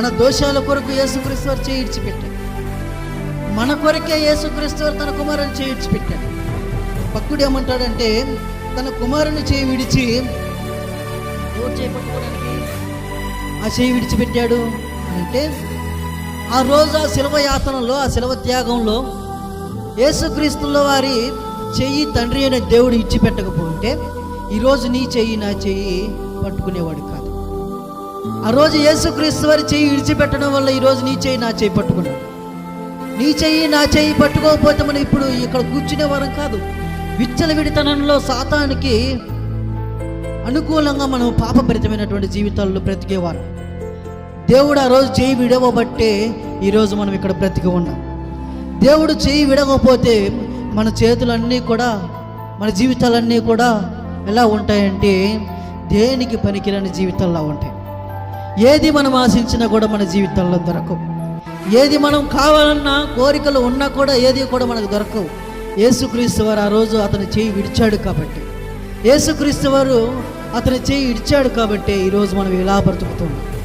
మన దోషాల కొరకు యేసుక్రీస్తు వారు చేయించిపెట్టాడు మన కొరకే యేసుక్రీస్తు వారు తన కుమారుని చేయించిపెట్టాడు పక్కుడు భక్తుడు ఏమంటాడంటే తన కుమారుని చేయి విడిచి ఎవరు చేపట్టుకోవడానికి ఆ చేయి విడిచిపెట్టాడు అంటే ఆ రోజు ఆ శిలవ యాతనలో ఆ శిలవ త్యాగంలో యేసుక్రీస్తుల వారి చెయ్యి తండ్రి అయిన దేవుడు ఇచ్చిపెట్టకపోతే ఈరోజు నీ చెయ్యి నా చెయ్యి పట్టుకునేవాడు కాదు. ఆ రోజు యేసుక్రీస్తు వారి చెయ్యి విడిచిపెట్టడం వల్ల ఈరోజు నీ చెయ్యి నా చెయ్యి పట్టుకున్నాడు. నీ చెయ్యి నా చెయ్యి పట్టుకోకపోతే మనం ఇప్పుడు ఇక్కడ కూర్చునే వారం కాదు. విచ్చలవిడితనంలో సాతానికి అనుకూలంగా మనం పాపభరితమైనటువంటి జీవితాల్లో బ్రతికేవారు దేవుడు ఆ రోజు చేయి విడవబట్టే ఈరోజు మనం ఇక్కడ బ్రతికి ఉన్నాం. దేవుడు చేయి విడవకపోతే మన చేతులన్నీ కూడా మన జీవితాలన్నీ కూడా ఎలా ఉంటాయంటే దేనికి పనికిరాని జీవితాల్లో ఉంటాయి. ఏది మనం ఆశించినా కూడా మన జీవితంలో దొరకవు. ఏది మనం కావాలన్నా కోరికలు ఉన్నా కూడా ఏది కూడా మనకు దొరకవు. యేసుక్రీస్తు వారు ఆ రోజు అతని చేయి విడిచాడు కాబట్టి. యేసుక్రీస్తు వారు అతని చేయి ఇడిచాడు కాబట్టి ఈరోజు మనం ఇలా బ్రతుకుతున్నాం.